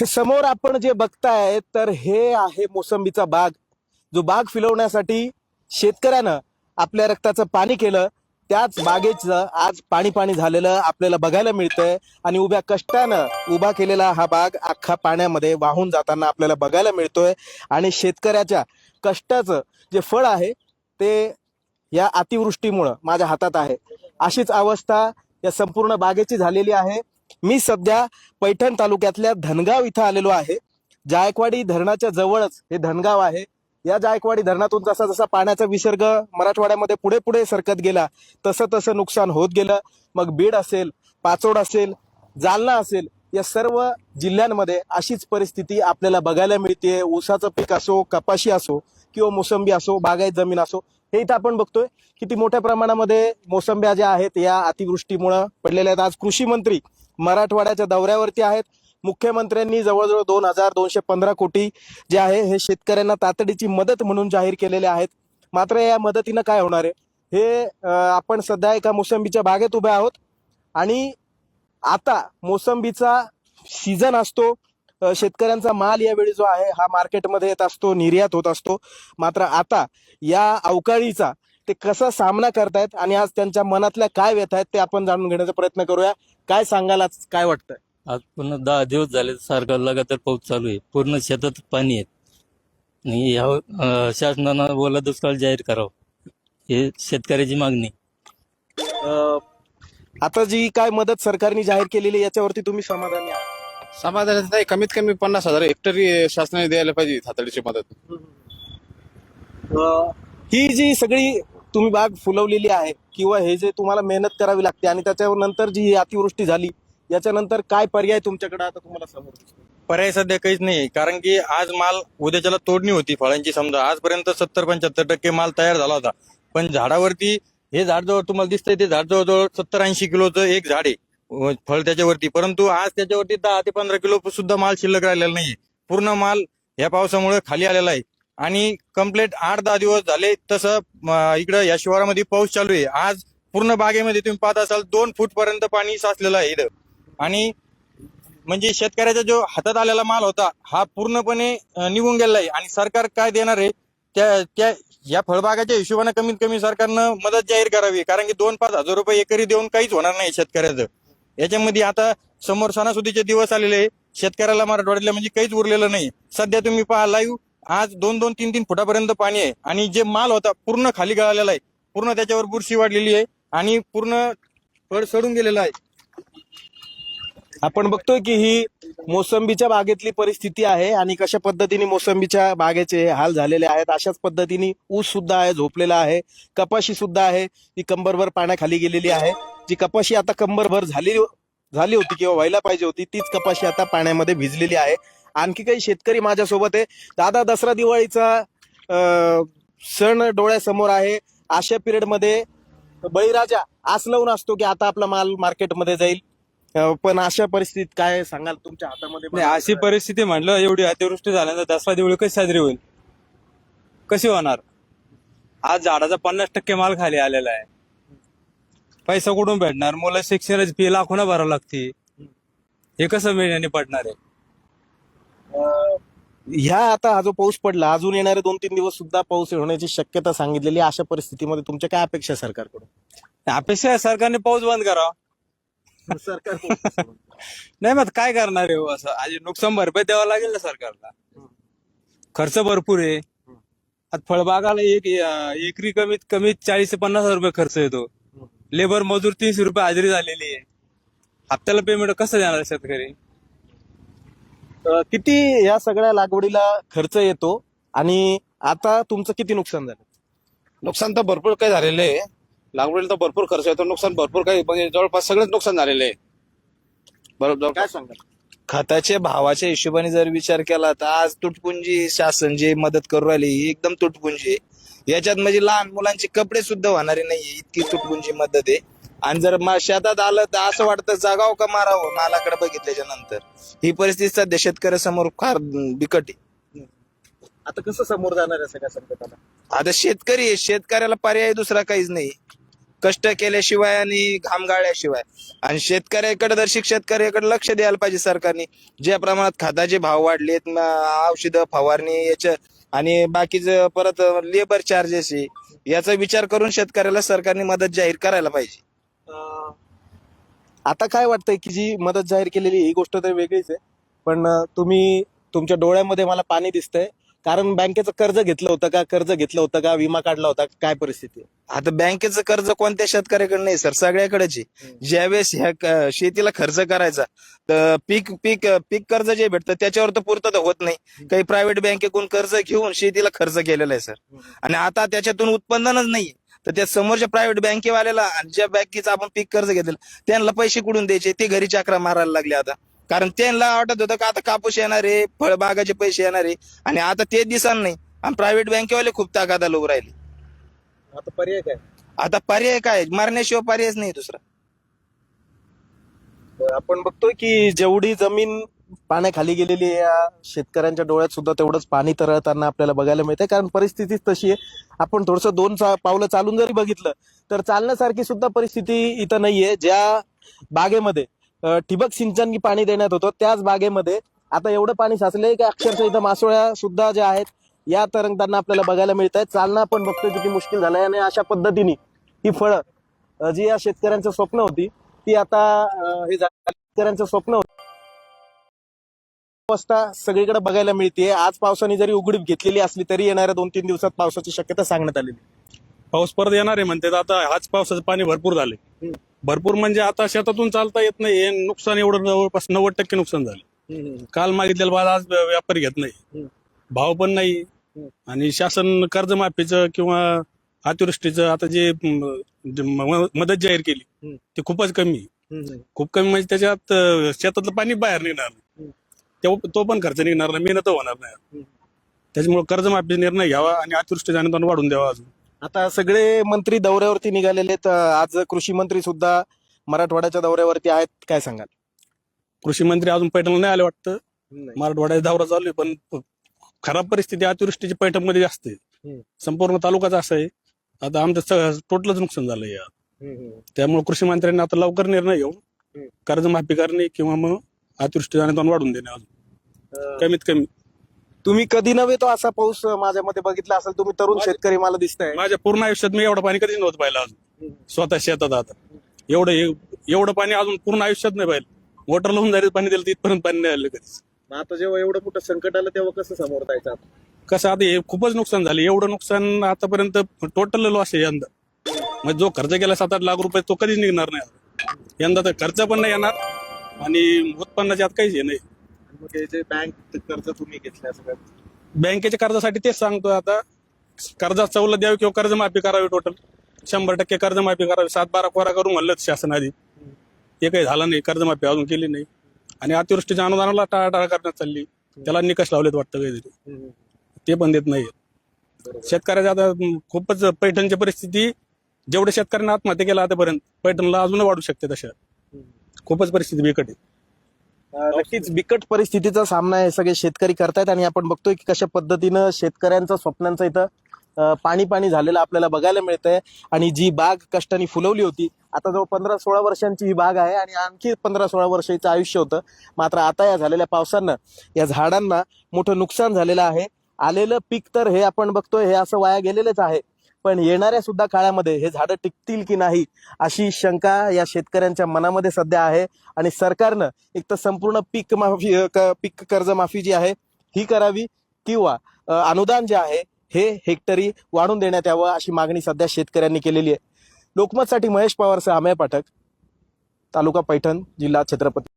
हे समोर आपण जे बघताय तर हे आहे मोसंबीचा बाग. जो बाग फिलवण्यासाठी शेतकऱ्यानं आपल्या रक्ताचं पाणी केलं. त्याच बागेचं आज पाणी पाणी झालेलं आपल्याला बघायला मिळतंय आणि उभ्या कष्टानं उभा केलेला हा बाग अख्खा पाण्यामध्ये वाहून जाताना आपल्याला बघायला मिळतोय. आणि शेतकऱ्याच्या कष्टाचं जे फळ आहे ते या अतिवृष्टीमुळं माझ्या हातात आहे. अशीच अवस्था या संपूर्ण बागेची झालेली आहे. मी सध्या पैठण तालुक्यातल्या धनगाव इथं आलेलो आहे. जायकवाडी धरणाच्या जवळच हे धनगाव आहे. या जायकवाडी धरणातून जसा जसा पाण्याचा विसर्ग मराठवाड्यामध्ये पुढे पुढे सरकत गेला तसं तसं नुकसान होत गेलं. मग बीड असेल पाचोड असेल जालना असेल या सर्व जिल्ह्यांमध्ये अशीच परिस्थिती आपल्याला बघायला मिळते ऊसाचं पीक असो कपाशी असो किंवा मोसंबी असो बागायत जमीन असो हे इथं आपण बघतोय. किती मोठ्या प्रमाणामध्ये मोसंब्या ज्या आहेत या अतिवृष्टीमुळं पडलेल्या आहेत. आज कृषी मंत्री मराठवाड्याच्या दौऱ्यावरती आहेत. मुख्यमंत्र्यांनी जवळजवळ दोन हजार दोनशे पंधरा कोटी जे आहे हे शेतकऱ्यांना तातडीची मदत म्हणून जाहीर केलेले आहेत. मात्र या मदतीनं काय होणार आहे? हे आपण सध्या एका मोसंबीच्या बागेत उभे आहोत. आणि आता मोसंबीचा सीझन असतो. शेतकऱ्यांचा माल यावेळी जो आहे हा मार्केटमध्ये येत असतो निर्यात होत असतो. मात्र आता या अवकाळीचा ते कसा सामना करतायत आणि आज त्यांच्या मनातल्या काय व्यथा आहेत ते आपण जाणून घेण्याचा प्रयत्न करूया. काय सांगाल आज? काय वाटतंय? आज पूर्ण दहा दिवस झाले सारखा लगातार पाऊस चालू आहे. पूर्ण शेतात पाणी आहे. आणि या अं, शासनानं ओला दुष्काळ जाहीर करावं. हे शेतकऱ्याची मागणी अं, आता जी काय मदत सरकारने जाहीर केलेली आहे, याच्यावरती तुम्ही समाधानी आहात? समाधानात नाही कमीत कमी पन्नास हजार हेक्टरी शासनाने द्यायला पाहिजे तातडीची मदत. अं, ही जी सगळी तुम्ही बाग फुलवलेली आहे किंवा हे जे तुम्हाला मेहनत करावी लागते आणि त्याच्यानंतर जी ही अतिवृष्टी झाली याच्यानंतर काय पर्याय तुमच्याकडे आता तुम्हाला समोर दिसतो? पर्याय सध्या काहीच नाही कारण की आज माल उद्याच्याला तोडणी होती फळांची. समजा आजपर्यंत सत्तर पंच्याहत्तर टक्के माल तयार झाला होता. पण झाडावरती हे झाड जवळ तुम्हाला दिसतंय ते झाड जवळजवळ सत्तर ऐंशी किलोचं एक झाड आहे. फळ त्याच्यावरती. परंतु आज त्याच्यावरती दहा ते पंधरा किलो सुद्धा माल शिल्लक राहिलेला नाहीये. पूर्ण माल या पावसामुळे खाली आलेला आहे. आणि कंप्लीट आठ दहा दिवस झाले तसं इकडं या शिवारामध्ये पाऊस चालू आहे. आज पूर्ण बागेमध्ये तुम्ही पाहत असाल दोन फूट पर्यंत पाणी साचलेलं आहे इथं. आणि म्हणजे शेतकऱ्याचा जो हातात आलेला माल होता हा पूर्णपणे निघून गेलेला आहे. आणि सरकार काय देणार आहे त्या त्या या फळबागाच्या हिशोबाने कमीत कमी सरकारनं मदत जाहीर करावी. कारण की दोन पाच हजार रुपये एकरी देऊन काहीच होणार नाही शेतकऱ्याचं. याच्यामध्ये आता समोर सणासुदीचे दिवस आलेले शेतकऱ्याला मराठवाड्याला म्हणजे काहीच उरलेलं नाही. सध्या तुम्ही पहा लाईव्ह आज दोन दोन तीन तीन फुटापर्यंत पाणी आहे. आणि जे माल होता पूर्ण खाली गळालेला आहे. पूर्ण त्याच्यावर बुरशी वाढलेली आहे. आणि पूर्ण फळ सडून गेलेलं आहे. आपण बघतोय की ही मोसंबीच्या बागेतली परिस्थिती आहे आणि कशा पद्धतीने मोसंबीच्या बागेचे हाल झालेले आहेत अशाच पद्धतीने ऊस सुद्धा आहे झोपलेला आहे कपाशी सुद्धा आहे ती कंबरभर पाण्याखाली गेलेली आहे. जी कपाशी आता कंबरभर झाली झाली होती किंवा व्हायला पाहिजे होती तीच कपाशी आता पाण्यामध्ये भिजलेली आहे. आणखी काही शेतकरी माझ्यासोबत आहे. दादा दसरा दिवाळीचा सण डोळ्यासमोर आहे. अशा पिरियडमध्ये बळीराजा आस लावून असतो की आता आपला माल मार्केटमध्ये जाईल. पण अशा परिस्थितीत काय सांगाल तुमच्या हातामध्ये? अशी परिस्थिती म्हटलं एवढी अतिवृष्टी झाल्यानंतर दसरा दिवाळी कशी साजरी होईल? कशी होणार? आज झाडाचा पन्नास टक्के माल खाली आलेला आहे. पैसा कुठून भेटणार? मुलं शिक्षणाची फी लाखोना भरावं लागते. हे कसं मिळण्याने पडणार आहे? ह्या आता हा जो पाऊस पडला अजून येणारे दोन तीन दिवस सुद्धा पाऊस होण्याची शक्यता सांगितलेली आहे. अशा परिस्थितीमध्ये तुमच्या काय अपेक्षा आहे सरकारकडून? अपेक्षा आहे सरकारने पाऊस बंद करावा. सरकार नाही मग काय करणार आहे हो असं? आज नुकसान भरपाई द्यावं लागेल ना सरकारला. खर्च भरपूर आहे. आता फळबागाला एक अं, एकरी कमीत कमी चाळीस ते पन्नास हजार रुपये खर्च येतो. लेबर मजूर तीनशे रुपये हजेरी झालेली आहे. हप्त्याला पेमेंट कसं देणार शेतकरी? किती या सगळ्या लागवडीला खर्च येतो आणि आता तुमचं किती नुकसान झालं? नुकसान तर भरपूर काही झालेलं आहे. लागवडीला तर भरपूर खर्च येतो. नुकसान भरपूर काही म्हणजे जवळपास सगळंच नुकसान झालेलं आहे. बरोबर काय सांगाल? खताच्या भावाच्या हिशोबाने जर विचार केला तर आज तुटपुंजी शासन जे मदत करू राहिली ही एकदम तुटपुंजी आहे. याच्यात म्हणजे लहान मुलांचे कपडे सुद्धा होणारे नाहीये. इतकी तुटपुंजी मदत आहे. आणि जर मा- शेतात आलं तर असं वाटतं जगाव का मारावं? मालाकडे बघितल्याच्या नंतर. ही परिस्थिती सध्या शेतकऱ्यासमोर फार बिकट आहे. आता कसं समोर जाणार आहे सगळ्या संकटाला? आता शेतकरी आहे. शेतकऱ्याला पर्याय दुसरा काहीच नाही. कष्ट केल्याशिवाय आणि घाम गाळल्याशिवाय. आणि शेतकऱ्याकडे दर शेतकऱ्याकडे लक्ष द्यायला पाहिजे सरकारने ज्या प्रमाणात खताचे भाव वाढलेत औषधं फवारणी याच्या आणि बाकीचं परत लेबर चार्जेस याचा विचार करून शेतकऱ्याला सरकारने मदत जाहीर करायला पाहिजे. आता काय वाटतंय की जी मदत जाहीर केलेली ही गोष्ट तर वेगळीच आहे. पण तुम्ही तुमच्या डोळ्यामध्ये मला पाणी दिसतंय. कारण बँकेचं कर्ज घेतलं होतं का कर्ज घेतलं होतं का विमा काढला होता काय परिस्थिती? आहे? आता बँकेचं कर्ज कोणत्या शेतकऱ्याकडे नाही सर सगळ्याकडेच. आहे ज्यावेळेस ह्या क- शेतीला खर्च करायचा तर पीक पीक पीक कर्ज जे भेटतं त्याच्यावर तर पूर्तता होत नाही. काही प्रायव्हेट बँकेकडून कर्ज घेऊन शेतीला खर्च केलेला आहे सर. आणि आता त्याच्यातून उत्पन्नच नाही तर त्या समोरच्या प्रायव्हेट बँकेवाल्याला आणि ज्या बँकेचं आपण पीक कर्ज घेतलं त्यांना पैसे कुठून द्यायचे? ते घरी चक्रा मारायला लागले आता. कारण त्यांना वाटत होतं का आता कापूस येणार आहे फळबागाचे पैसे येणार आहे आणि आता ते दिसणार नाही. आणि प्रायव्हेट बँकेवाले खूप ताकादा लोक राहिले. आता पर्याय काय? आता पर्याय काय? मारण्याशिवाय पर्यायच नाही दुसरा. आपण बघतोय की जेवढी जमीन पाण्याखाली गेलेली या शेतकऱ्यांच्या डोळ्यात सुद्धा तेवढंच पाणी तरळताना आपल्याला बघायला मिळतंय. कारण परिस्थितीच तशी आहे. आपण थोडस दोन चा- पावलं चालून जरी बघितलं तर चालण्यासारखी सुद्धा परिस्थिती इथं नाहीये. ज्या बागेमध्ये ठिबक सिंचन पाणी देण्यात होतं त्याच बागेमध्ये आता एवढं पाणी साचलंय की अक्षरशः इथं मासोळ्या सुद्धा ज्या आहेत या तरंगताना आपल्याला बघायला मिळत आहेत चालणं आपण बघतोय किती मुश्किल झालंय आणि अशा पद्धतीने ही फळं जी या शेतकऱ्यांचं स्वप्न होती ती आता हे शेतकऱ्यांचं स्वप्न होतं. अवस्था सगळीकडे बघायला मिळते. आज पावसाने जरी उघडीप घेतलेली असली तरी येणाऱ्या दोन तीन दिवसात पावसाची शक्यता सांगण्यात आलेली पाऊस परत येणार आहे म्हणते. आता हाच पावसाचं पाणी भरपूर झाले. भरपूर म्हणजे आता शेतातून चालता येत नाही हे नुकसान एवढं जवळपास नव्वद टक्के नुकसान झालं काल मागितलेलं बाद आज व्यापारी घेत नाही. भाव पण नाही. आणि शासन कर्जमाफीचं किंवा अतिवृष्टीचं आता जे मदत जाहीर केली. ते खूपच कमी. खूप कमी म्हणजे त्याच्यात शेतातलं पाणी बाहेर निघणार नाही. तेव्हा तो पण खर्च निघणार नाही मेहनत होणार नाही. त्याच्यामुळे कर्जमाफी निर्णय घ्यावा आणि अतिवृष्टीचं अनुदान वाढून द्यावा अजून. आता सगळे मंत्री दौऱ्यावरती निघालेले आहेत. आज कृषी मंत्री सुद्धा मराठवाड्याच्या दौऱ्यावरती आहेत. काय सांगाल? कृषी मंत्री अजून पैठणला नाही आले वाटतं. मराठवाड्याचा दौरा चालू आहे पण खराब परिस्थिती अतिवृष्टीची पैठणमध्ये जास्त आहे. संपूर्ण तालुकाच असं आहे. आता आमचं टोटलच नुकसान झालंय. त्यामुळे कृषी मंत्र्यांनी आता लवकर निर्णय घेऊन. कर्जमाफी करणे किंवा मग अतिवृष्टी अनुदान वाढून देणे अजून. कमीत कमी. तुम्ही कधी नव्हे तो असा पाऊस माझ्या मध्ये बघितला असेल तुम्ही तरुण शेतकरी मला दिसताय. माझ्या पूर्ण आयुष्यात मी एवढं पाणी कधीच नव्हतं पाहिलं अजून. स्वतः शेतात आता. एवढं एवढं पाणी अजून पूर्ण आयुष्यात नाही पाहिलं. मोटर लावून जायचं पाणी दिलं तर इथपर्यंत पाणी नाही आलं कधीच. आता जेव्हा एवढं मोठं संकट आलं तेव्हा कसं समोर जायचं कसं आता हे खूपच नुकसान झालं. एवढं नुकसान आतापर्यंत टोटल लॉस आहे यंदा. म्हणजे जो खर्च केला सात आठ लाख रुपये तो कधीच निघणार नाही यंदा तर खर्च पण नाही येणार. आणि उत्पन्नाच्या आत काहीच हे नाही. मग हे जे बँक कर्ज तुम्ही घेतलं सगळं बँकेच्या कर्जासाठी तेच सांगतो आता. कर्जात सवलत द्यावी किंवा कर्जमाफी करावी टोटल शंभर टक्के कर्जमाफी करावी. सात बारा कोरा करून म्हणलं शासन आधी. हे काही झालं नाही. कर्जमाफी अजून केली नाही. आणि अतिवृष्टीच्या अनुदानाला टाळाटाळ करण्यात चालली. त्याला निकष लावलेत वाटतं काहीतरी. ते पण देत नाही शेतकऱ्याच्या आता खूपच पैठणची परिस्थिती जेवढ्या शेतकऱ्यांना आत्महत्या केला आतापर्यंत पैठणला अजून वाढू शकते तशा. खूपच परिस्थिती बिकट आहे. नक्कीच बिकट परिस्थितीचा सामना हे सगळे शेतकरी करतायत आणि आपण बघतोय की कशा पद्धतीनं शेतकऱ्यांचं स्वप्नांचं इथं अं, पाणी पाणी झालेलं आपल्याला बघायला मिळतंय. आणि जी बाग कष्टाने फुलवली होती आता जवळ पंधरा सोळा वर्षांची ही बाग आहे आणि आणखी पंधरा सोळा वर्षाचं आयुष्य होतं. मात्र आता या झालेल्या पावसानं या झाडांना मोठं नुकसान झालेलं आहे. आलेलं पीक तर हे आपण बघतोय हे असं वाया गेलेलंच आहे. पण येणाऱ्या सुद्धा काळामध्ये हे झाडं टिकतील की नाही अशी शंका या शेतकऱ्यांच्या मनामध्ये सध्या आहे. आणि सरकारनं एक तर संपूर्ण पीक माफी पीक कर्जमाफी जी आहे ही करावी किंवा अनुदान जे आहे हे हेक्टरी वाढून देण्यात यावं अशी मागणी सध्या शेतकऱ्यांनी केलेली आहे. लोकमतसाठी महेश पवारसह अमेय पाठक. तालुका पैठण जिल्हा छत्रपती.